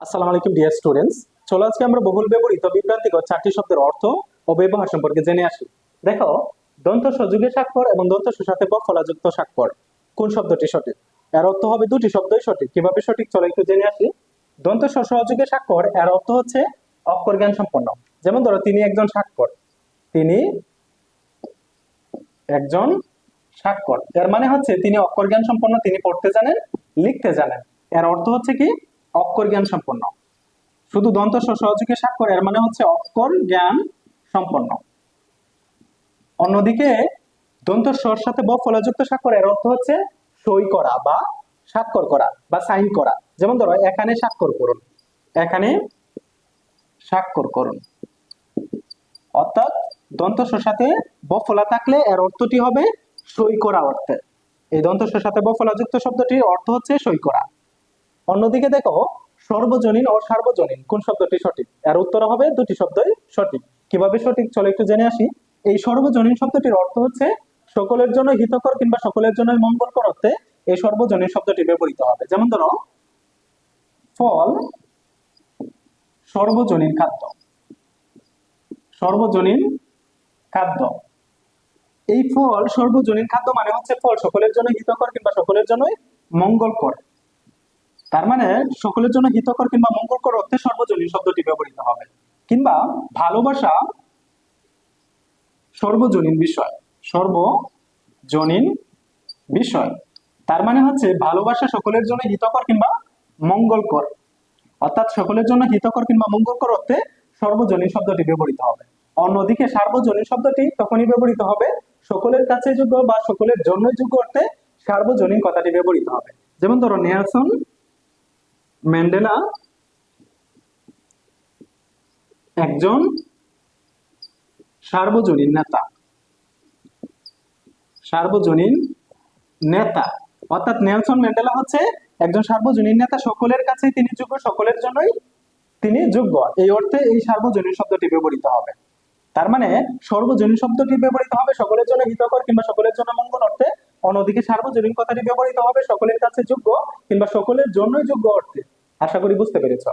আসসালামু আলাইকুম dear students চলো আজকে আমরা বহুল ব্যবহৃত বিভ্রান্তিকর চারটি শব্দের অর্থ ও ব্যবহার সম্পর্কে জেনে আসি। দেখো, দন্ত সযুগে স্বাক্ষর এবং দন্ত সাথে ফলাযুক্ত স্বাক্ষর। কোন শব্দটি সঠিক? এর অর্থ হবে দুটি শব্দই সঠিক। কীভাবে সঠিক? চলো একটু জেনে আসি। দন্ত সহযোগে স্বাক্ষর, এর অর্থ হচ্ছে অক্ষর জ্ঞান সম্পন্ন। যেমন ধরো, তিনি একজন স্বাক্ষর। তিনি একজন স্বাক্ষর। এর মানে হচ্ছে তিনি অক্ষর জ্ঞান সম্পন্ন, তিনি পড়তে জানেন, লিখতে জানেন। এর অর্থ হচ্ছে কি? অক্ষর জ্ঞান সম্পন্ন। শুধু দন্ত সহযোগে স্বাক্ষর, এর মানে হচ্ছে অক্ষর জ্ঞান সম্পন্ন। অন্যদিকে, দন্ত স্বর সাথে ব ফলাযুক্ত স্বাক্ষর, এর অর্থ হচ্ছে সই করা বা স্বাক্ষর করা বা সাইন করা। যেমন ধরো, এখানে স্বাক্ষর করুন, এখানে স্বাক্ষর করুন। অর্থাৎ দন্ত সাথে ব ফলা থাকলে এর অর্থটি হবে সই করা অর্থে। এই দন্ত সাথে ব ফলাযুক্ত শব্দটির অর্থ হচ্ছে সই করা। অন্যদিকে দেখো, সর্বজনীন ও সার্বজনীন, কোন শব্দটি সঠিক? এর উত্তর হবে দুটি শব্দই সঠিক। কীভাবে সঠিক? চলো একটু জেনে আসি। এই সর্বজনীন শব্দটির অর্থ হচ্ছে, সকলের জন্য হিতকর কিংবা সকলের জন্য মঙ্গলকর অর্থে এই সর্বজনীন শব্দটি ব্যবহৃত হবে। যেমন ধরো, ফল সর্বজনীন খাদ্য। সর্বজনীন খাদ্য। এই ফল সর্বজনীন খাদ্য মানে হচ্ছে ফল, সকলের জন্য হিতকর কিংবা সকলের জন্যই মঙ্গলকর তার মানে সকলের জন্য হিতকর কিংবা মঙ্গলকর অর্থে সর্বজনীন শব্দটি ব্যবহৃত হবে। কিংবা ভালোবাসা সর্বজনীন বিষয়। সর্বজনীন বিষয়। তার মানে হচ্ছে ভালোবাসা সকলের জন্য হিতকর কিংবা মঙ্গলকর। অর্থাৎ সকলের জন্য হিতকর কিংবা মঙ্গলকর অর্থে সর্বজনীন শব্দটি ব্যবহৃত হবে। অন্যদিকে সার্বজনীন শব্দটি তখনই ব্যবহৃত হবে সকলের কাছে যোগ্য বা সকলের জন্য যোগ্য অর্থে সার্বজনীন কথাটি ব্যবহৃত হবে। যেমন ধরো, নেলসন ম্যান্ডেলা একজন সার্বজনীন নেতা। সার্বজনীন নেতা। অর্থাৎ নেলসন ম্যান্ডেলা হচ্ছে একজন সার্বজনীন নেতা। সকলের কাছে তিনি যোগ্য, সকলের জন্যই তিনি যোগ্য। এই অর্থে এই সার্বজনীন শব্দটি ব্যবহৃত হবে। তার মানে সর্বজনীন শব্দটি ব্যবহৃত হবে সকলের জন্য হিতকর কিংবা সকলের জন্য মঙ্গল অর্থে অন্যদিকে সার্বজনীন কথাটি ব্যবহৃত হবে সকলের কাছে যোগ্য কিংবা সকলের জন্যই যোগ্য অর্থে। আশা করি বুঝতে পেরেছ।